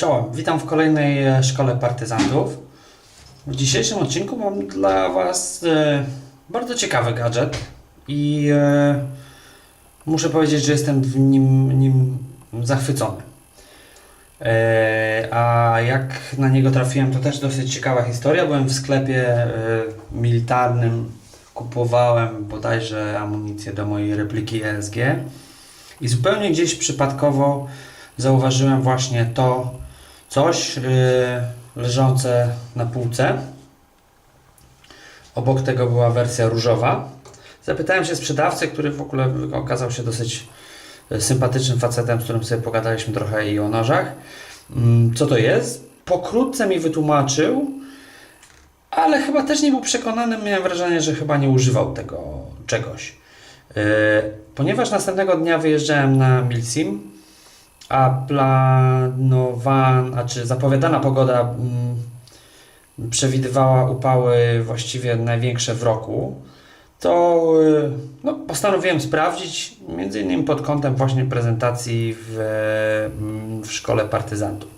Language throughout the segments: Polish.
Czołem, witam w kolejnej e, szkole partyzantów. W dzisiejszym odcinku mam dla Was e, bardzo ciekawy gadżet i e, muszę powiedzieć, że jestem w nim, nim zachwycony. A jak na niego trafiłem, to też dosyć ciekawa historia. Byłem w sklepie militarnym, kupowałem bodajże amunicję do mojej repliki ESG i zupełnie gdzieś przypadkowo zauważyłem właśnie to coś yy, leżące na półce. Obok tego była wersja różowa. Zapytałem się sprzedawcy, który w ogóle okazał się dosyć e, sympatycznym facetem, z którym sobie pogadaliśmy trochę i o nożach. Mm, Co to jest? Pokrótce mi wytłumaczył, ale chyba też nie był przekonany. Miałem wrażenie, że chyba nie używał tego czegoś. Yy, Ponieważ następnego dnia wyjeżdżałem na Milsim, a planowana, czy zapowiadana pogoda mm, przewidywała upały właściwie największe w roku, to y, no, postanowiłem sprawdzić, między innymi pod kątem właśnie prezentacji w, mm, w szkole partyzantów.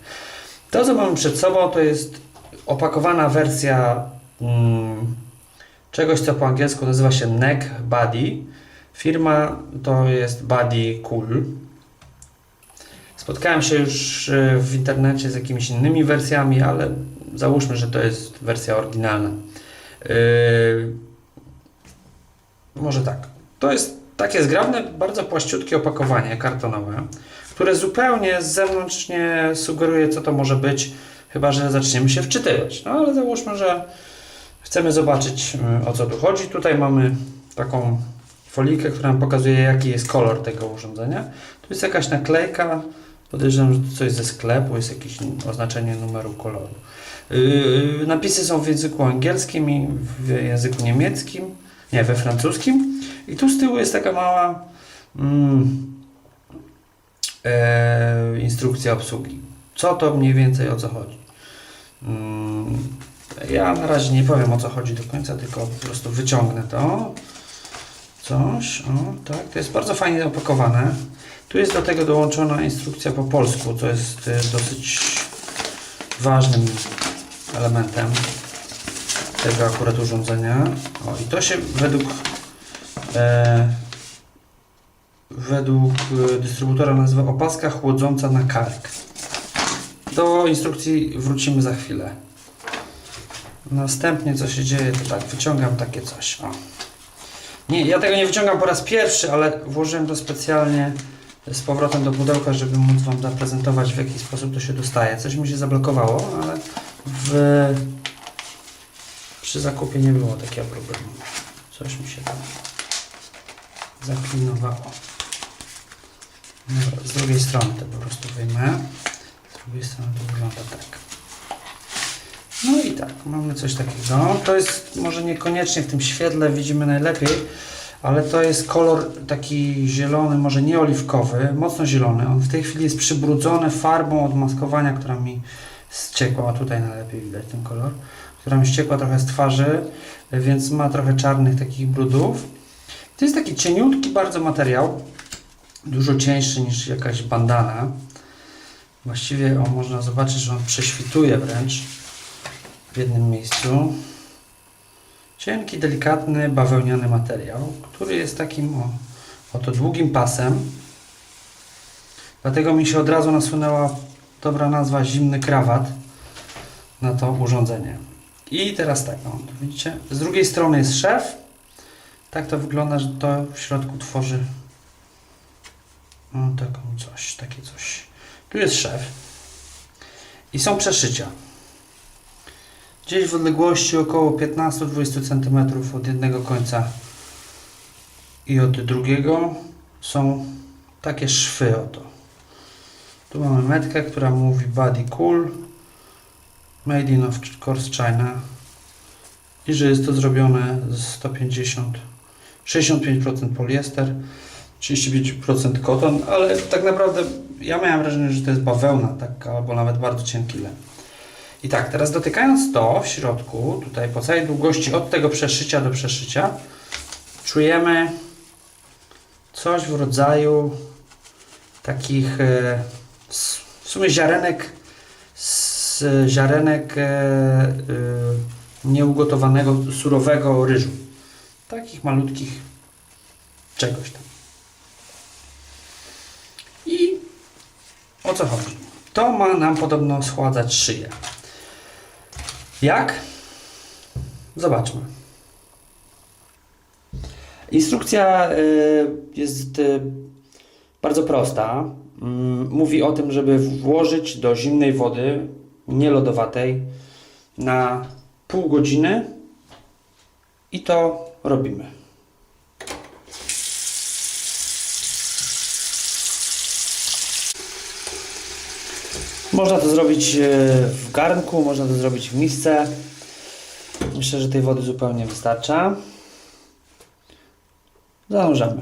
To, co mamy przed sobą, to jest opakowana wersja mm, czegoś, co po angielsku nazywa się Neck Body. Firma to jest Body Cool. Spotkałem się już e, w internecie z jakimiś innymi wersjami, ale załóżmy, że to jest wersja oryginalna. Yy, może tak. To jest takie zgrabne, bardzo płaściutkie opakowanie kartonowe, które zupełnie z zewnątrz nie sugeruje, co to może być, chyba że zaczniemy się wczytywać. No ale załóżmy, że chcemy zobaczyć, y, o co tu chodzi. Tutaj mamy taką folikę, która nam pokazuje, jaki jest kolor tego urządzenia. Tu jest jakaś naklejka. Podejrzewam, że to coś ze sklepu, jest jakieś oznaczenie numeru koloru. Yy, napisy są w języku angielskim i w języku niemieckim, nie, we francuskim. I tu z tyłu jest taka mała mm, e, instrukcja obsługi. Co to mniej więcej, o co chodzi. Mm, ja na razie nie powiem o co chodzi do końca, tylko po prostu wyciągnę to. Coś, o tak, to jest bardzo fajnie opakowane. Tu jest do tego dołączona instrukcja po polsku, co jest e, dosyć ważnym elementem tego akurat urządzenia. O, i to się według e, według e, dystrybutora nazywa opaska chłodząca na kark. Do instrukcji wrócimy za chwilę. Następnie co się dzieje, to tak, wyciągam takie coś. O. Nie, ja tego nie wyciągam po raz pierwszy, ale włożyłem to specjalnie z powrotem do pudełka, żeby móc Wam zaprezentować w jaki sposób to się dostaje. Coś mi się zablokowało, ale w... przy zakupie nie było takiego problemu. Coś mi się tam zaklinowało. Z drugiej strony to po prostu wyjmę. Z drugiej strony to wygląda tak. No i tak, mamy coś takiego. To jest może niekoniecznie w tym świetle widzimy najlepiej, ale to jest kolor taki zielony, może nie oliwkowy, mocno zielony. On w tej chwili jest przybrudzony farbą od maskowania, która mi ściekła. A tutaj najlepiej widać ten kolor, która mi ściekła trochę z twarzy, więc ma trochę czarnych takich brudów. To jest taki cieniutki bardzo materiał, dużo cieńszy niż jakaś bandana. Właściwie o, można zobaczyć, że on prześwituje wręcz w jednym miejscu. Cienki, delikatny, bawełniany materiał, który jest takim o, oto długim pasem. Dlatego mi się od razu nasunęła dobra nazwa zimny krawat na to urządzenie. I teraz tak, no, widzicie, z drugiej strony jest szef. Tak to wygląda, że to w środku tworzy no, taką coś, takie coś. Tu jest szef. I są przeszycia. Gdzieś w odległości około 15-20 cm od jednego końca i od drugiego są takie szwy oto. Tu mamy metkę, która mówi Body Cool Made in of course China i że jest to zrobione z 150 65% poliester 35% koton, ale tak naprawdę ja miałem wrażenie, że to jest bawełna tak, albo nawet bardzo cienki len. I tak, teraz dotykając to w środku, tutaj po całej długości od tego przeszycia do przeszycia, czujemy coś w rodzaju takich e, w sumie ziarenek z ziarenek e, y, nieugotowanego, surowego ryżu. Takich malutkich czegoś tam. I o co chodzi? To ma nam podobno schładzać szyję. Jak? Zobaczmy. Instrukcja y, jest y, bardzo prosta. Mm, Mówi o tym, żeby włożyć do zimnej wody, nielodowatej, na pół godziny i to robimy. Można to zrobić e, w garnku, można to zrobić w misce. Myślę, że tej wody zupełnie wystarcza. Zanurzamy.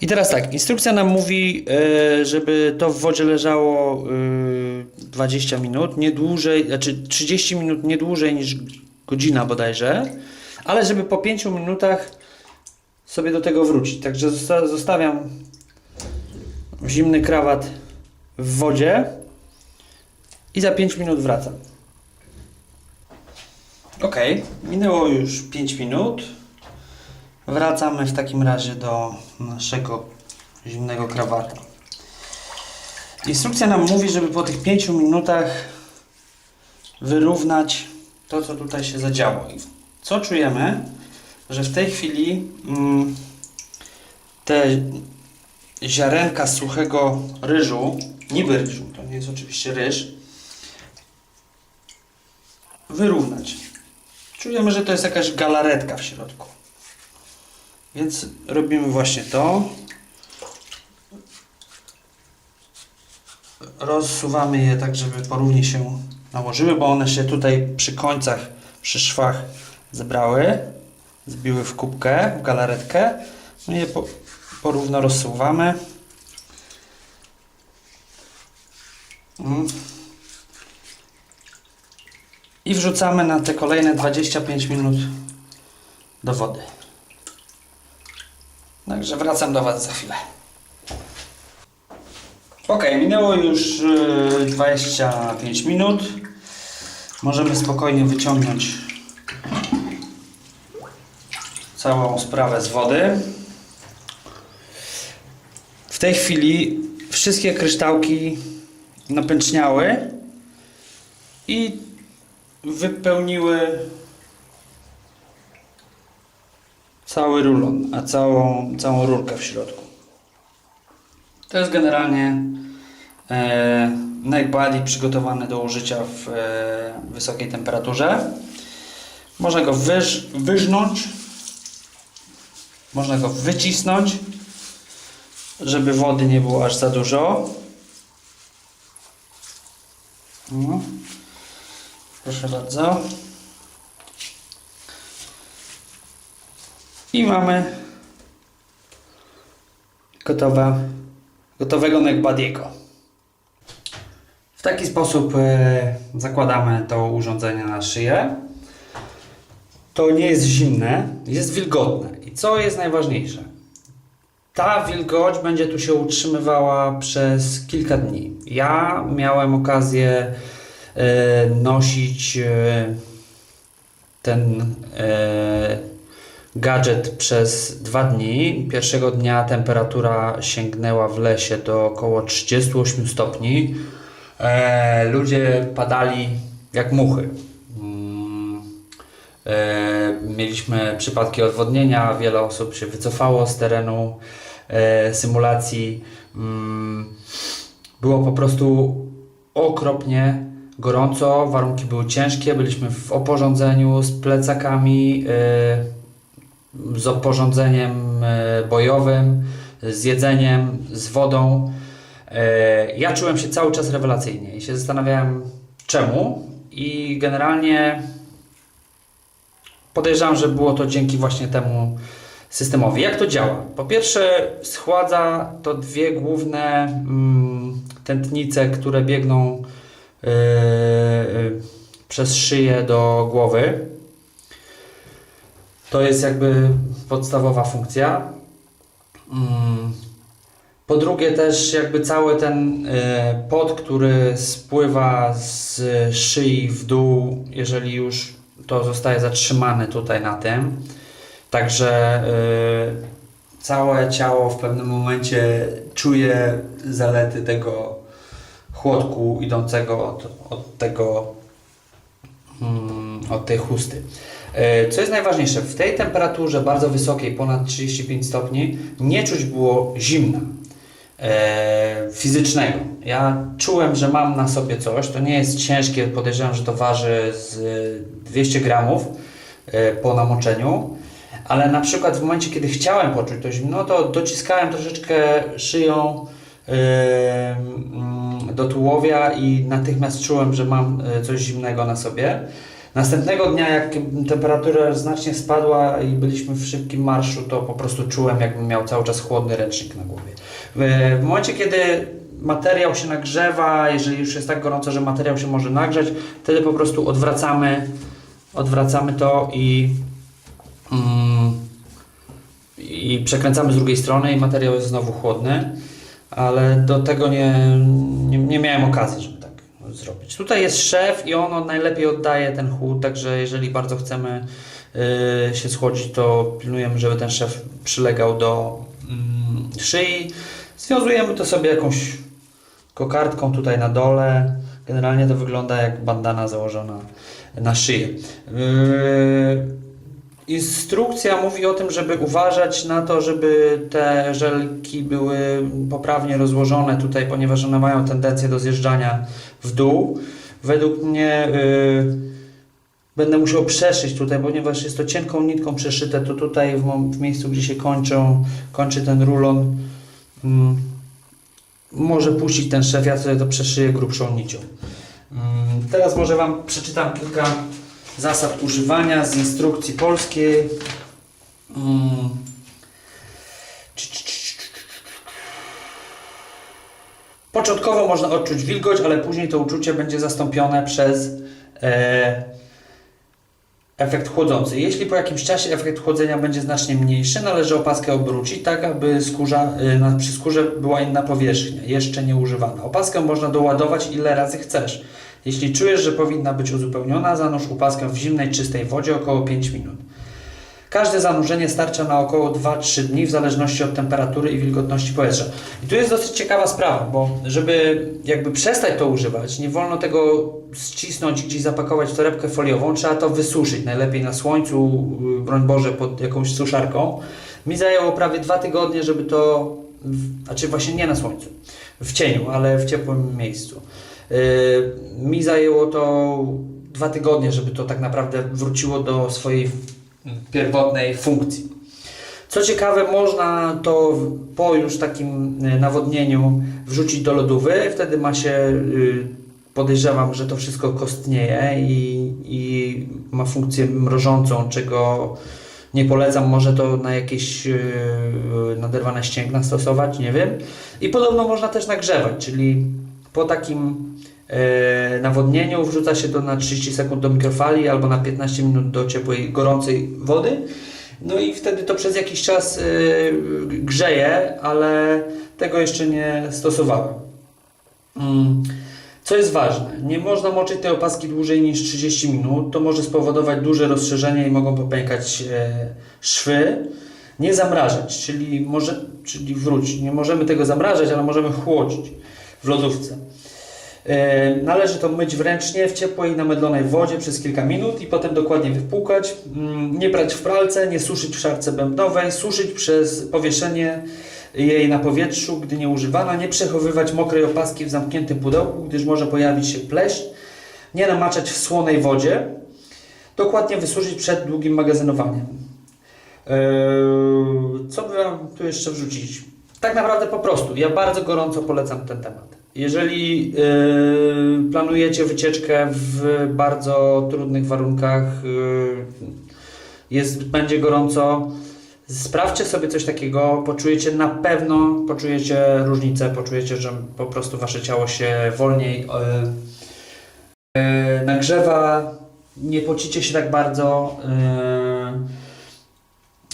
I teraz tak, instrukcja nam mówi, e, żeby to w wodzie leżało e, 20 minut, nie dłużej, znaczy 30 minut nie dłużej niż godzina bodajże, ale żeby po 5 minutach sobie do tego wrócić. Także zosta- zostawiam zimny krawat w wodzie i za 5 minut wracam. Ok, minęło już 5 minut. Wracamy w takim razie do naszego zimnego krawata. Instrukcja nam mówi, żeby po tych 5 minutach wyrównać to, co tutaj się zadziało. Co czujemy? Że w tej chwili mm, te ziarenka suchego ryżu, niby ryżu, to nie jest oczywiście ryż, wyrównać. Czujemy, że to jest jakaś galaretka w środku. Więc robimy właśnie to. Rozsuwamy je tak, żeby porównie się nałożyły, bo one się tutaj przy końcach, przy szwach zebrały, zbiły w kubkę, w galaretkę. My je po, porówno rozsuwamy. Mm. I wrzucamy na te kolejne 25 minut do wody. Także wracam do Was za chwilę. Ok, minęło już y, 25 minut. Możemy spokojnie wyciągnąć całą sprawę z wody. Tej chwili wszystkie kryształki napęczniały i wypełniły cały rulon, a całą, całą rurkę w środku. To jest generalnie e, przygotowany do użycia w e, wysokiej temperaturze. Można go wyż, wyżnąć, można go wycisnąć, żeby wody nie było aż za dużo. Proszę bardzo. I mamy gotowe, gotowego neckbadiego. W taki sposób e, zakładamy to urządzenie na szyję. To nie jest zimne, jest wilgotne. I co jest najważniejsze? Ta wilgoć będzie tu się utrzymywała przez kilka dni. Ja miałem okazję e, nosić e, ten e, gadżet przez dwa dni. Pierwszego dnia temperatura sięgnęła w lesie do około 38 stopni. Ludzie padali jak muchy. Mm, mieliśmy przypadki odwodnienia, wiele osób się wycofało z terenu symulacji. Mm, było po prostu okropnie gorąco, warunki były ciężkie, byliśmy w oporządzeniu z plecakami, e, z oporządzeniem e, bojowym, z jedzeniem, z wodą. E, Ja czułem się cały czas rewelacyjnie i się zastanawiałem czemu i generalnie podejrzewam, że było to dzięki właśnie temu systemowi. Jak to działa? Po pierwsze schładza to dwie główne mm, tętnice, które biegną e, przez szyję do głowy. To jest jakby podstawowa funkcja. Mm. Po drugie też jakby cały ten e, pot, który spływa z szyi w dół, jeżeli już to zostaje zatrzymane tutaj na tym. Także e, całe ciało w pewnym momencie czuje zalety tego chłodku idącego od, od tego mm, od tej chusty. E, Co jest najważniejsze, w tej temperaturze bardzo wysokiej, ponad 35 stopni, nie czuć było zimna e, fizycznego. Ja czułem, że mam na sobie coś, to nie jest ciężkie, podejrzewam, że to waży z 200 gramów e, po namoczeniu, ale na przykład w momencie, kiedy chciałem poczuć to zimno, to dociskałem troszeczkę szyją mm, do tułowia i natychmiast czułem, że mam e, coś zimnego na sobie. Następnego dnia, jak temperatura znacznie spadła i byliśmy w szybkim marszu, to po prostu czułem, jakbym miał cały czas chłodny ręcznik na głowie. W, momencie, kiedy materiał się nagrzewa, jeżeli już jest tak gorąco, że materiał się może nagrzać, wtedy po prostu odwracamy, odwracamy to i, i przekręcamy z drugiej strony i materiał jest znowu chłodny, ale do tego nie, nie, nie miałem okazji, żeby tak zrobić. Tutaj jest szef i on najlepiej oddaje ten chłód, także jeżeli bardzo chcemy y, się schłodzić, to pilnujemy, żeby ten szef przylegał do mm, szyi. Związujemy to sobie jakąś kokardką tutaj na dole. Generalnie to wygląda jak bandana założona na szyję. Yy, Instrukcja mówi o tym, żeby uważać na to, żeby te żelki były poprawnie rozłożone tutaj, ponieważ one mają tendencję do zjeżdżania w dół. Według mnie yy, będę musiał przeszyć tutaj, ponieważ jest to cienką nitką przeszyte, to tutaj w, w miejscu, gdzie się kończą, kończy ten rulon, mm, może puścić ten szef, ja sobie to przeszyję grubszą nicią. Mm, Teraz może Wam przeczytam kilka zasad używania z instrukcji polskiej. Mm. Początkowo można odczuć wilgoć, ale później to uczucie będzie zastąpione przez e, efekt chłodzący. Jeśli po jakimś czasie efekt chłodzenia będzie znacznie mniejszy, należy opaskę obrócić tak, aby skórza, na, przy skórze była inna powierzchnia, jeszcze nie używana. Opaskę można doładować ile razy chcesz. Jeśli czujesz, że powinna być uzupełniona, zanurz opaskę w zimnej, czystej wodzie około 5 minut. Każde zanurzenie starcza na około 2-3 dni w zależności od temperatury i wilgotności powietrza. I tu jest dosyć ciekawa sprawa, bo żeby jakby przestać to używać, nie wolno tego ścisnąć gdzieś zapakować w torebkę foliową, trzeba to wysuszyć, najlepiej na słońcu, yy, broń Boże, pod jakąś suszarką. Mi zajęło prawie dwa tygodnie, żeby to, w- znaczy właśnie nie na słońcu, w cieniu, ale w ciepłym miejscu. Yy, mi zajęło to dwa tygodnie, żeby to tak naprawdę wróciło do swojej pierwotnej funkcji. Co ciekawe, można to po już takim y, nawodnieniu wrzucić do lodówy, wtedy ma się, y, podejrzewam, że to wszystko kostnieje i, i ma funkcję mrożącą, czego nie polecam, może to na jakieś naderwane ścięgna stosować, nie wiem. I podobno można też nagrzewać, czyli po takim nawodnieniu wrzuca się to na 30 sekund do mikrofali albo na 15 minut do ciepłej, gorącej wody. No i wtedy to przez jakiś czas e, grzeje, ale tego jeszcze nie stosowałem. Mm. Co jest ważne, nie można moczyć tej opaski dłużej niż 30 minut. To może spowodować duże rozszerzenie i mogą popękać e, szwy. Nie zamrażać, czyli, może, czyli wróć, nie możemy tego zamrażać, ale możemy chłodzić w lodówce. Należy to myć wręcznie w ciepłej, namydlonej wodzie przez kilka minut i potem dokładnie wypłukać. Mm, Nie brać w pralce, nie suszyć w szarce bębnowej, suszyć przez powieszenie jej na powietrzu, gdy nie używana, nie przechowywać mokrej opaski w zamkniętym pudełku, gdyż może pojawić się pleśń, nie namaczać w słonej wodzie, dokładnie wysuszyć przed długim magazynowaniem. Co by Wam tu jeszcze wrzucić? Tak naprawdę po prostu. Ja bardzo gorąco polecam ten temat. Jeżeli yy, planujecie wycieczkę w bardzo trudnych warunkach, yy, jest, będzie gorąco, sprawdźcie sobie coś takiego, poczujecie na pewno, poczujecie różnicę, poczujecie, że po prostu wasze ciało się wolniej yy, nagrzewa, nie pocicie się tak bardzo,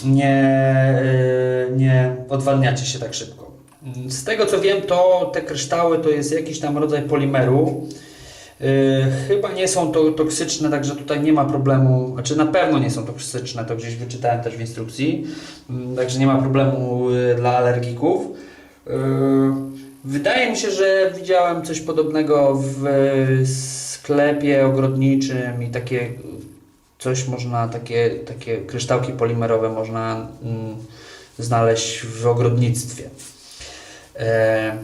nie, nie odwadniacie się tak szybko. Mm, Z tego co wiem, to te kryształy to jest jakiś tam rodzaj polimeru. Yy, chyba nie są to toksyczne, także tutaj nie ma problemu. Znaczy na pewno nie są toksyczne, to gdzieś wyczytałem też w instrukcji. Mm, Także nie ma problemu yy, dla alergików. Yy, Wydaje mi się, że widziałem coś podobnego w sklepie ogrodniczym i takie coś można, takie, takie kryształki polimerowe można mm, znaleźć w ogrodnictwie. E,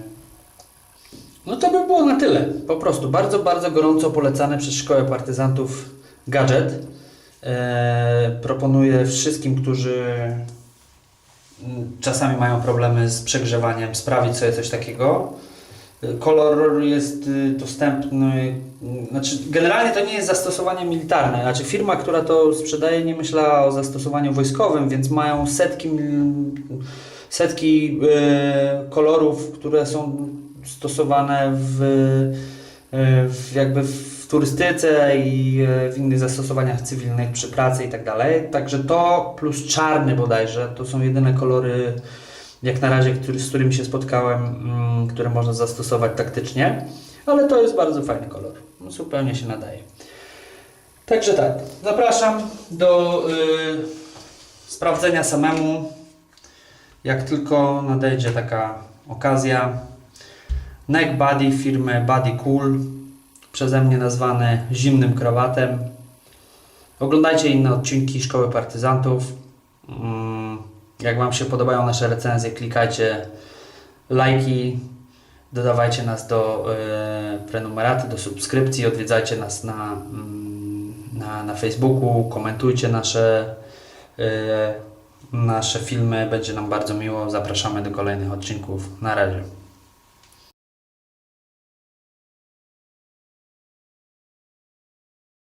no to by było na tyle. Po prostu bardzo, bardzo gorąco polecany przez Szkołę Partyzantów gadżet. E, proponuję wszystkim, którzy mm, czasami mają problemy z przegrzewaniem, sprawić sobie coś takiego. Y, Kolor jest y, dostępny, y, znaczy generalnie to nie jest zastosowanie militarne, znaczy firma, która to sprzedaje nie myślała o zastosowaniu wojskowym, więc mają setki, mil- setki y, kolorów, które są stosowane w, y, w jakby w turystyce i y, w innych zastosowaniach cywilnych przy pracy i tak dalej. Także to plus czarny bodajże to są jedyne kolory jak na razie, który, z którymi się spotkałem, mm, które można zastosować taktycznie, ale to jest bardzo fajny kolor. No, Zupełnie się nadaje. Także tak, zapraszam do sprawdzenia samemu, jak tylko nadejdzie taka okazja. Neck Body firmy Body Cool, przeze mnie nazwany zimnym krawatem. Oglądajcie inne odcinki Szkoły Partyzantów. Mm, Jak Wam się podobają nasze recenzje, klikajcie lajki, dodawajcie nas do e, prenumeraty, do subskrypcji, odwiedzajcie nas na, mm, na, na Facebooku, komentujcie nasze, e, nasze filmy, będzie nam bardzo miło. Zapraszamy do kolejnych odcinków. Na razie.